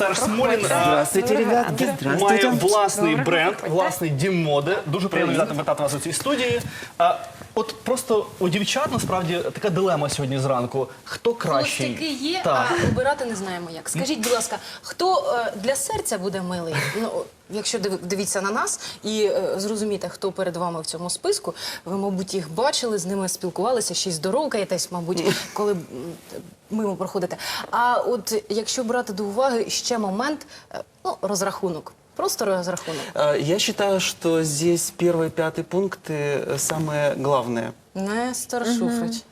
Серж Смолін Здравствуйте, ребятки. має власний Добре, бренд, власний дім моди. Дуже приємно вітати вітати вас у цій студії. А, от просто у дівчат насправді така дилема сьогодні зранку. Хто кращий? Холостяки є, Так. а обирати не знаємо як. Скажіть, будь ласка, хто е, для серця буде милий? Ну, якщо див- дивіться на нас і е, зрозумієте, хто перед вами в цьому списку, ви, мабуть, їх бачили, з ними спілкувалися, ще й здоровкаєтесь, мабуть, коли м, мимо проходите. А от якщо брати до уваги ще момент, е, ну, розрахунок. Просто розрахунок. Э, Я считаю, что здесь первые пятые пункты э, самые главные. Нестор Шуфрич.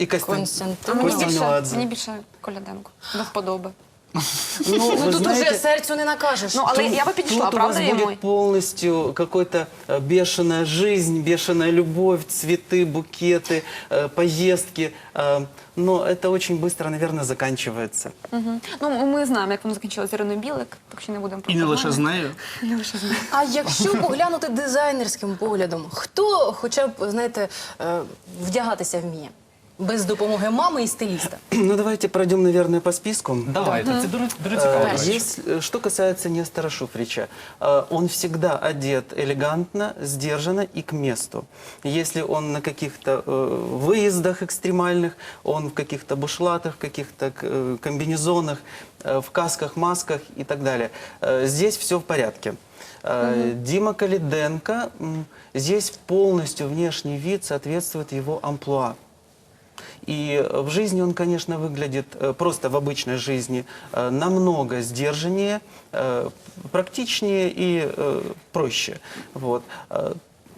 И Костян. Константин. А мені Костя більше, Меладзе. мені більше Коляденко до вподоби. Ну, Ну вы тут знаете, уже серцю не накажеш. Ну, але тут- я би підійшла, тут у вас правда, йому? будет полностью какой-то э, бешеная жизнь, бешеная любовь, цветы, букеты, э, поездки. э, Но это очень быстро, наверное, заканчивается. Мгм. Ну, ми знаємо, як воно закінчилося з Іриною Білик, так що не будемо І не лише з пропагувати. нею. І не лише з нею. А якщо поглянути дизайнерським поглядом, хто хоча б, знаєте, е, вдягатися вміє? Без допомоги мами і стиліста. Ну, давайте пройдем, наверное, по списку. Давайте, це дуже, дуже цікаво. Э, до речі. Есть, э, что касается Нестора Шуфрича, э, он всегда одет элегантно, сдержанно и к месту. Если он на каких-то э, выездах экстремальных, он в каких-то бушлатах, в каких-то э, комбинезонах, э, в касках, масках и так далее. Э, Здесь все в порядке. Э, Дима Калиденко, м, здесь полностью внешний вид соответствует его амплуа. И э, в жизни он, конечно, выглядит э, просто в обычной жизни э, намного сдержаннее, э, практичнее и э, проще. Вот. Э,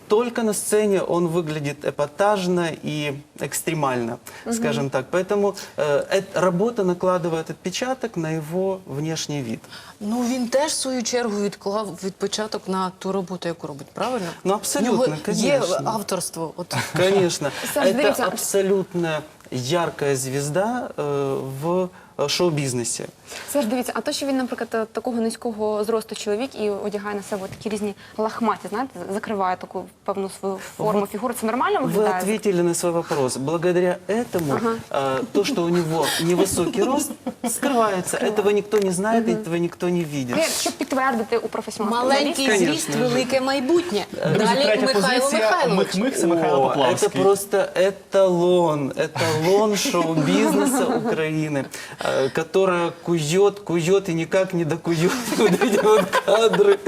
Только на сцене он выглядит эпатажно и экстремально, скажем так. Поэтому э, эт- работа накладывает отпечаток на его внешний вид. Ну він теж в свою чергу відклав відпочаток на ту роботу, яку робить, правильно? Ну, абсолютно, В нього є конечно. авторство. От Конечно, Саш, это дивіться. абсолютно яркая звезда э, в э, шоу-бизнесе. Серж, дивіться, а то, що він, наприклад, такого низького зросту чоловік і одягає на себе такі різні лахматі, знаєте, закриває таку певну свою форму, фігуру, це нормально Вы виглядає? ответили на свой вопрос. Благодаря этому э, то, что у него невысокий рост, скрывается. Этого никто не знает, этого никто не видит. Ну, Щоб підтвердити у професіональному маленький Конечно зріст, же. велике майбутнє. Друзі, Далі третя Михайло позиція. Михайлович. Мих-мих це Михайло О, Поплавський. это просто эталон, эталон шоу-бизнеса Украины, э, которая кует, кует и никак не докует вот эти вот кадры.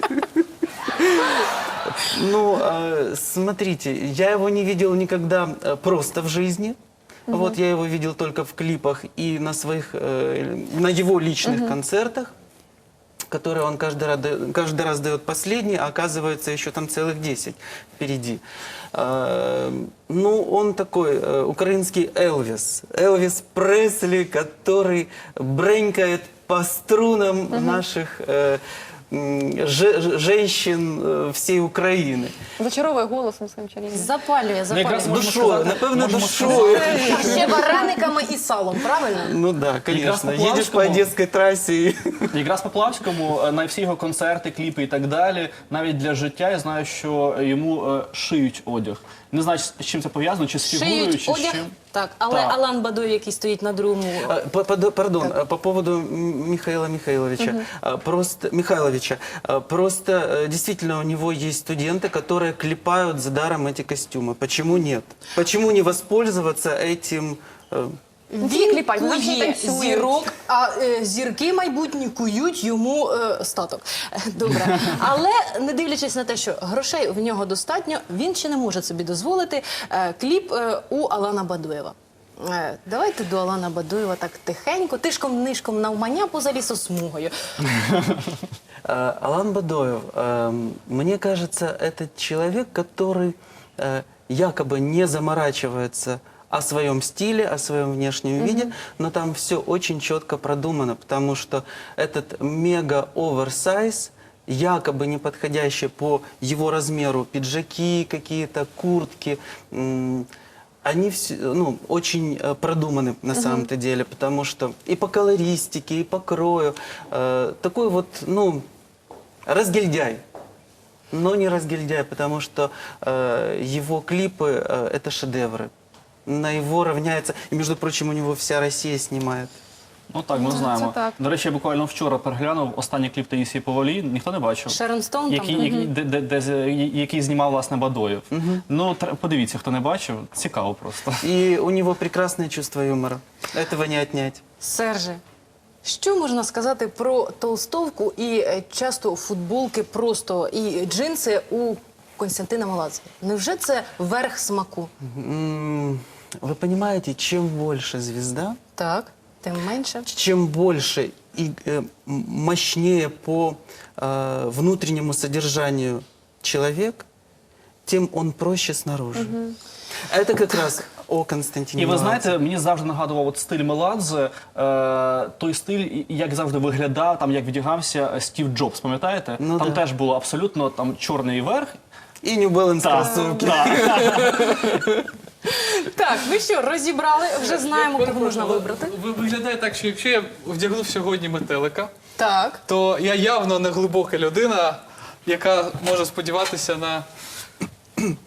Ну, э, смотрите, я его не видел никогда э, просто в жизни. Вот я его видел только в клипах и на своих, э, на его личных концертах Которые он каждый раз, каждый раз дает последний, а оказывается еще там целых 10 впереди. Э, Ну, он такой э, украинский Элвис. Элвис Пресли, который бренькает по струнам наших э, женщин э, всей України. Зачаровує голосом своїм чарівним. Запалює, Ну, запалює. можна Душою, напевно, душою. Ще варениками і салом, правильно? Ну да, конечно. по Едешь по трассе и... Якраз Поплавському е, на всі його концерти, кліпи і так далі, навіть для життя я знаю, що йому е, шиють одяг. Не знаю, з чим це пов'язано, чи з фігурою, чи з одяг. чим Так, але Так. Алан Бадой, який стоїть на другому. А, по- подо- Пардон, а, по поводу М- Михаила Михайловича. А, Просто Михайловича. а, Просто э, действительно у него есть студенты, которые клепают за даром эти костюмы. Почему нет? Почему не воспользоваться этим? э, Він кліпать, вона ще й кує танцює. зірок, а е, зірки майбутні кують йому е, статок. Е, Добре. Але не дивлячись на те, що грошей в нього достатньо, він ще не може собі дозволити е, кліп е, у Алана Бадуєва. Е, Давайте до Алана Бадуєва так тихенько, тишком-нишком навмання поза лісосмугою. Э, Алан Бадоев, эм, мне кажется, это человек, который э, якобы не заморачивается о своем стиле, о своем внешнем виде, но там все очень четко продумано, потому что этот мега-оверсайз, якобы не подходящие по его размеру пиджаки, какие-то куртки, они все, ну, очень э, продуманы на самом-то деле, потому что и по колористике, и по крою э, такой вот, ну, разгильдяй. Но не разгильдяй, потому что э, его клипы э, это шедевры. На его равняется. И, между прочим, у него вся Россия снимает. Ну так, ми знаємо. так. До речі, я буквально вчора переглянув останній кліп Таїсії Поволі. Ніхто не бачив. Шерон Стоун там. Який, який, де, де, де, з- який знімав власне Бадоєв. Ну, тр- подивіться, хто не бачив, цікаво просто. И у него прекрасное чувство юмора. Этого не отнять. Серже, що можна сказати про толстовку і е, часто футболки просто і джинси у Константина Маладзе? Невже це верх смаку? М, Вы понимаете, чем больше звезда, Так, тим менше. чем больше и э, м- мощнее по э, внутреннему содержанию человек, тем он проще снаружи. Это как раз о Константине І ви Меладзе. знаєте, мені завжди нагадував от стиль Меладзе, е, той стиль, і- як завжди виглядав, там як вдягався е, Стів Джобс, пам'ятаєте? Ну там да. теж було абсолютно там чорний верх. И New Balance Так, кроссовки. так. Так, ну що, розібрали, вже знаємо, кого можна вибрати. Ви виглядає так, що якщо я вдягнув сьогодні метелика, Так. то я явно не глибока людина, яка може сподіватися на,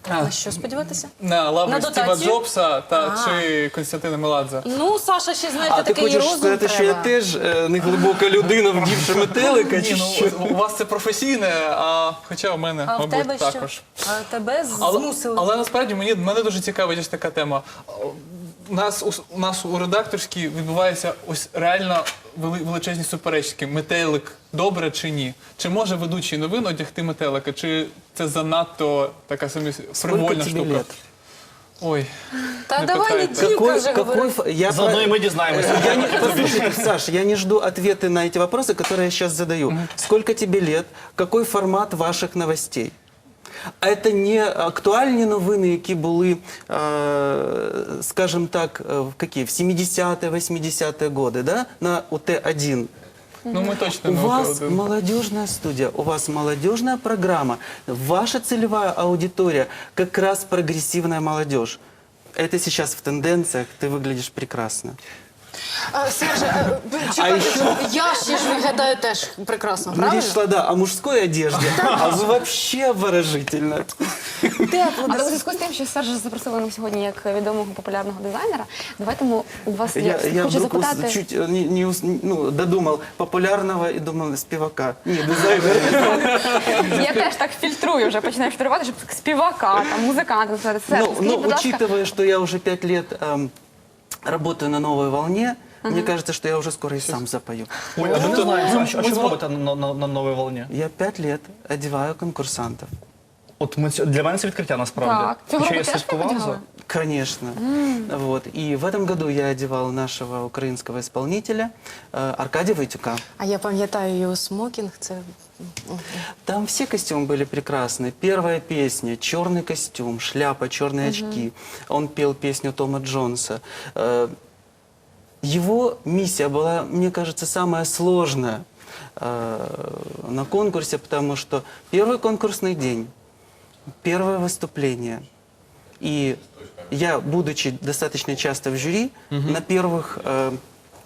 На що сподіватися? на лаври На Стіва дотацію? Джобса та А. чи Константина Меладзе. Ну, Саша, ще знаєте, А ти такий хочеш розум сказати, що я треба. теж е, не глибока людина, вдівши метелика, Ні, чи ну, у вас це професійне, а хоча у мене, А в мабуть, тебе також. що? А тебе Але, змусили. але насправді мені мене дуже цікава ось така тема У нас у, у нас у редакторській відбувається ось реально вели, величезні суперечки. Метелик добре чи ні? Чи може ведучий новин одягти метелика? Чи це занадто така самі Сколько фривольна тебе штука? лет? Ой, Та не давай не питайте. тільки вже какой, говори. ф- я Заодно про- і ми дізнаємося. Я не, послушайте, Саш, я не жду ответы на эти вопросы, которые я сейчас задаю. Сколько тебе лет? Какой формат ваших новостей? А это не актуальні новини, які були, е, скажем так, е, в какие? В 70-е, 80-е годы, да? На УТ-1. ну ми точно У не вас опередимо. молодежная студия, у вас молодежная программа. Ваша целевая аудитория как раз прогрессивная молодежь. Это сейчас в тенденциях, ты выглядишь прекрасно. А, Серже, а, чекайте, ще- я ще ж виглядаю теж прекрасно, Ну, правильно? речь шла, да, о мужской одежде, а вы вообще обворожительно. Тепло, Але у зв'язку з тим, що Сержа запросили нам сьогодні як відомого популярного дизайнера, давайте ми у вас Я, я, я хочу вдруг ус- запитати. чуть э, не, не ус- ну, додумал популярного и думал спивака. Не, дизайнера. Я теж так фільтрую, вже починаю фільтрувати, щоб співака, там, музиканта сказати. Серж, Ну, скажіть, ну, будь ласка, учитывая, что я уже пять лет эм, работаю на новой волне, мне кажется, что я уже скоро и сам запою. Ой, а ми не знаємо, а що, а що ви робите на, на, на новій волні? Я пять лет одеваю конкурсантов. От ми ць- для мене це відкриття насправді. Так. Цього Хоча року я теж слідкував за. одягали? Конечно. Вот. И в этом году я одевал нашего украинского исполнителя э, Аркадия Войтюка. А я пам'ятаю його смокінг, це Там все костюмы были прекрасны. Первая песня, черный костюм, шляпа, черные очки. Он пел песню Тома Джонса. Э, Его миссия была, мне кажется, самая сложная э, на конкурсе, потому что первый конкурсный день, первое выступление. И я, будучи достаточно часто в жюри, на, первых, э,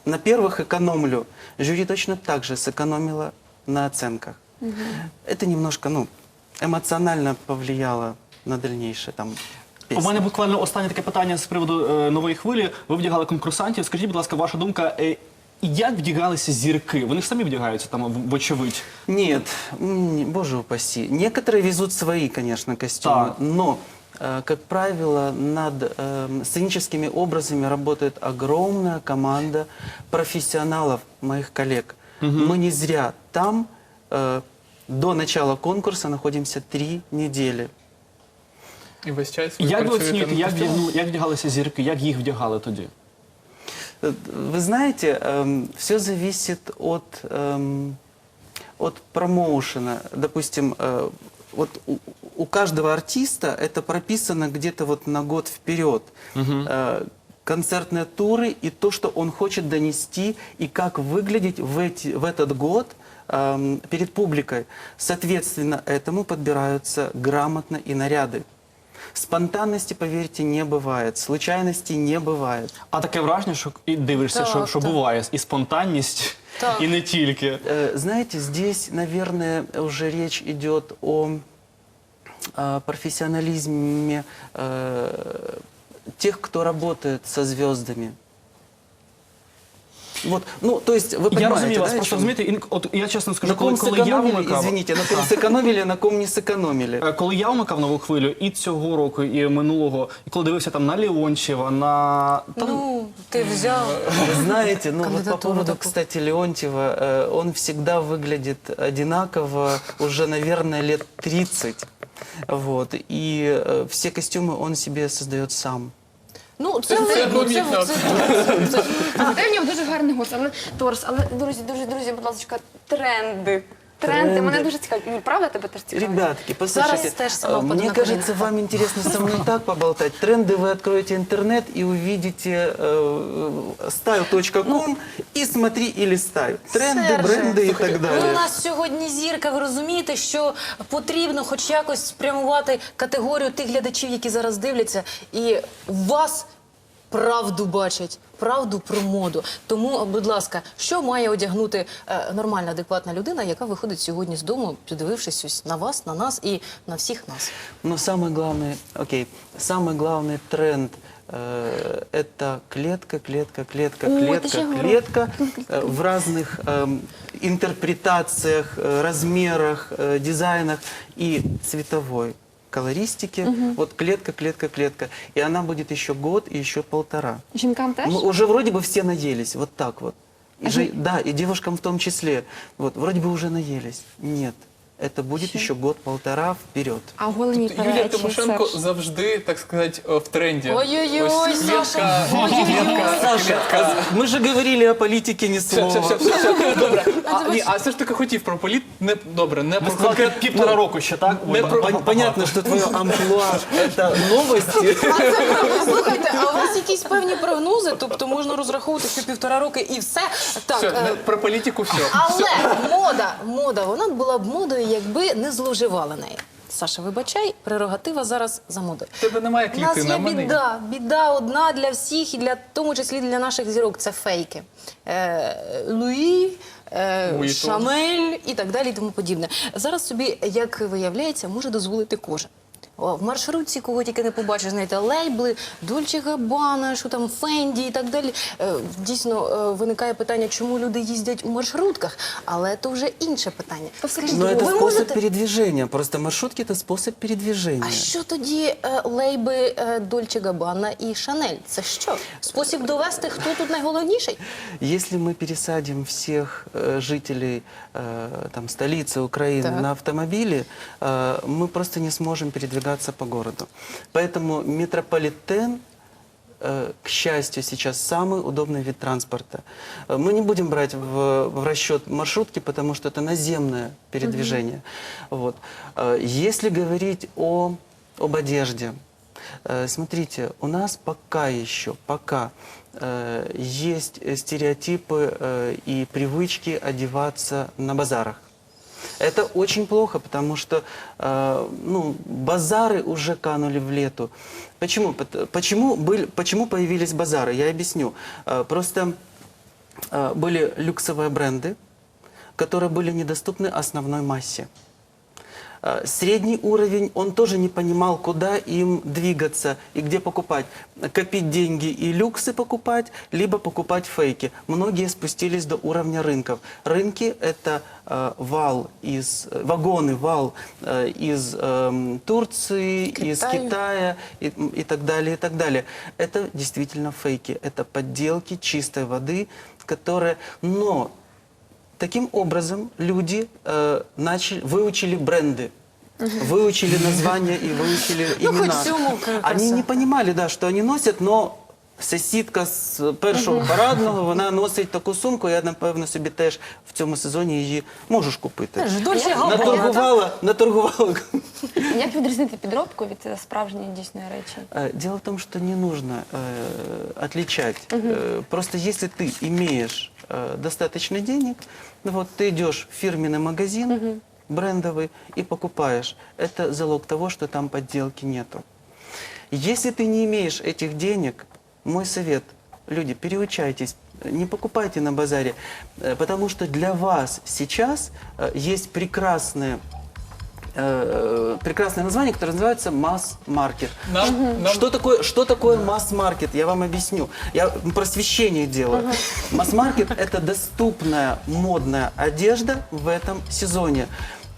на первых экономлю. Жюри точно так же сэкономило на оценках. Это немножко, ну, эмоционально повлияло на дальнейшее там У песни. мене буквально останнє таке питання з приводу е, нової хвилі. Ви вдягали конкурсантів. Скажіть, будь ласка, ваша думка, е, як вдягалися зірки? Вони ж самі вдягаються там, в- вочевидь. Нет, м, боже упаси. Некоторые везут свои, конечно, костюмы, Так. но, э, как правило, над э, сценическими образами работает огромная команда профессионалов, моих коллег. Мы не зря там э, до начала конкурса находимся три недели. І весь час ви Як ви працюєте оцінюєте, над як, костюмом? вдягну- як вдягалися зірки, як їх вдягали тоді? Э, Вы знаете, все зависит от, эм, от промоушена. Допустим, э, вот у, у каждого артиста это прописано где-то вот на год вперед. Э, концертные туры и то, что он хочет донести, и как выглядеть в, эти, в этот год эм, перед публикой. Соответственно, этому подбираются грамотно и наряды. Спонтанности, поверьте, не бывает. Случайностей не бывает. А таке враження, що і дивишся, Так, що, що так. буває і спонтанність, Так. і не тільки. Э, Знаете, здесь, наверное, уже речь идет о э, профессионализме э, тех, кто работает со звездами. Вот, ну, то есть, вы Я понимаете, розумію вас, да, о просто чем? розумієте, ін- от я чесно скажу, На коли, ком коли я сэкономили, вмикав, извините, на ком сэкономили, на ком не сэкономили. Е, Коли я вмикав нову хвилю і цього року, і минулого, і коли дивився там на Леончева, на там, Ну, ти взяв. Вы знаете, ну вот по Кандидатуру поводу, такую. кстати, Леонтьева, э, он всегда выглядит одинаково, уже, наверное, лет 30. Вот. И э, все костюмы он себе создает сам. Ну, це Це видно, це, помітно. це, це, це, Зате в нього дуже гарний голос, але торс. Але друзі, друзі, друзі, будь ласка, тренди. Тренди. Тренди. Мене дуже цікавить. Юль, правда тебе теж цікавить? Ребятки, послушайте, теж сама э, впаду мне на кажется, колено. вам интересно со мной так поболтать. Тренды вы откроете интернет и увидите э, style.com и смотри и листай. Тренды, Серже, бренды и так Ви у далее. нас сьогодні зірка. Ви розумієте, що потрібно хоч якось спрямувати категорію тих глядачів, які зараз дивляться, і вас правду бачать, правду про моду. Тому, будь ласка, що має одягнути е, нормальна, адекватна людина, яка виходить сьогодні з дому, подивившись ось на вас, на нас і на всіх нас. Но самый главный, окей, самый главный тренд э, это клетка, клетка, клетка, О, это клетка, же я говорю. клетка э, в разных эм, интерпретациях, э, размерах, э, дизайнах и цветовой колористике. Вот клетка, клетка, клетка. И она будет еще год и еще полтора. Жінкам теж? Мы уже вроде бы все наелись, вот так вот. И же- да, и девушкам в том числе. Вот, вроде бы уже наелись. Нет, это будет еще год-полтора вперед. А голені Юлія перечі, Тимошенко Серж? завжди, так сказати, е, в тренді. Ой-ой-ой, Ось клітка, Саша, ой-ой-ой. клітка, Саша, клітка. а мы же говорили о политике ни Все, слова. все, все, все, все. Добре. А, ні, а все ж таки хотів про політ. Не добре, не ви про сказали конкрет. півтора року ще, так? Не Ой, про- ба- Пон- ба- Понятно, что твое амплуа – это новости. Слухайте, а у вас якісь певні прогнози? Тобто можна розраховувати, що півтора роки і все. Так, Все, е, не- про політику все. Але мода, мода, вона була б модою, якби не зловживала нею. Саша, вибачай, прерогатива зараз за модою. Тебе немає У нас є мене біда, біда одна для всіх, і для в тому числі для наших зірок. Це фейки. Е, Луї, е. Шанель і так далі, і тому подібне. Зараз собі, як виявляється, може дозволити кожен О, В маршрутці кого тільки не побачиш, знаєте, лейбли, Дольче Габбана, що там Фенді і так далі. Е, Дійсно е, виникає питання, чому люди їздять у маршрутках, але то вже інше питання. Скажіть, Но это ви способ можете... передвижения. Просто маршрутки – это способ передвижения. А що тоді е, лейби е, Дольче Габбана і Шанель? Це що? Спосіб довести, хто тут найголовніший? Если мы пересадим всех э, жителей э, там, столицы Украины Так. на автомобили, э, мы просто не сможем передвигаться по городу. Поэтому метрополитен, э, к счастью, сейчас самый удобный вид транспорта. Э, Мы не будем брать в, в расчет маршрутки, потому что это наземное передвижение. Вот. Э, Если говорить о, об одежде, Смотрите, у нас пока еще, пока есть стереотипы и привычки одеваться на базарах. Это очень плохо, потому что э, ну, базары уже канули в лету. Почему? Пот- Почему, были, почему появились базары? Я объясню. Э, просто э, были люксовые бренды, которые были недоступны основной массе. Э, Средний уровень, он тоже не понимал, куда им двигаться и где покупать. Копить деньги и люксы покупать, либо покупать фейки. Многие спустились до уровня рынков. Рынки – это э, вал из, э, вагоны, вал э, из эм, Турции, из Китая. Китая и, и так далее, и так далее. Это действительно фейки, это подделки чистой воды, которые... Но Таким образом, люди э, начали, выучили бренды, выучили названия и выучили Ну, хоть имена. цьому кра- краса. Они не понимали, да, что они носят, но сусідка з першого парадного, вона носить таку сумку, я, напевно, собі теж в цьому сезоні її можеш купити. Теж Дольче Габбана. Наторгувала, наторгувала. Як відрізнити підробку від е, справжньої дійсної речі? Э, Дело в том, что не нужно э, отличать. Э, просто если ты имеешь э, достаточно денег, ну вот ты идешь в фирменный магазин брендовый и покупаешь. Это залог того, что там подделки нету. Если ты не имеешь этих денег, мой совет, люди, переучайтесь, не покупайте на базаре, э, потому что для вас сейчас э, есть прекрасные э, прекрасное название, которое называется масс-маркет. Нам, нам Что такое, что такое масс-маркет? Я вам объясню. Я просвещение делаю. Масс-маркет – это доступная модная одежда в этом сезоне.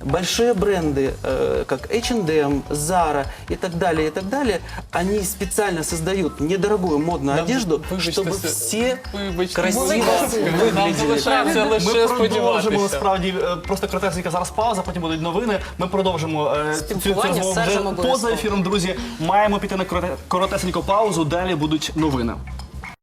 Большие бренды, э, как H&M, Zara и так далее, и так далее, они специально создают недорогую модную Нам- одежду, вибачте, чтобы це- все вибачте, красиво Нам выглядели. залишається Ми лише продовжимо сподіватися. насправді е, просто коротесенька зараз пауза, потім будуть новини. Ми продовжимо е, цю, цю Спілкування розмову з Сержем вже обов'язково. поза ефіром. Друзі, маємо піти на короте- коротесеньку паузу. Далі будуть новини.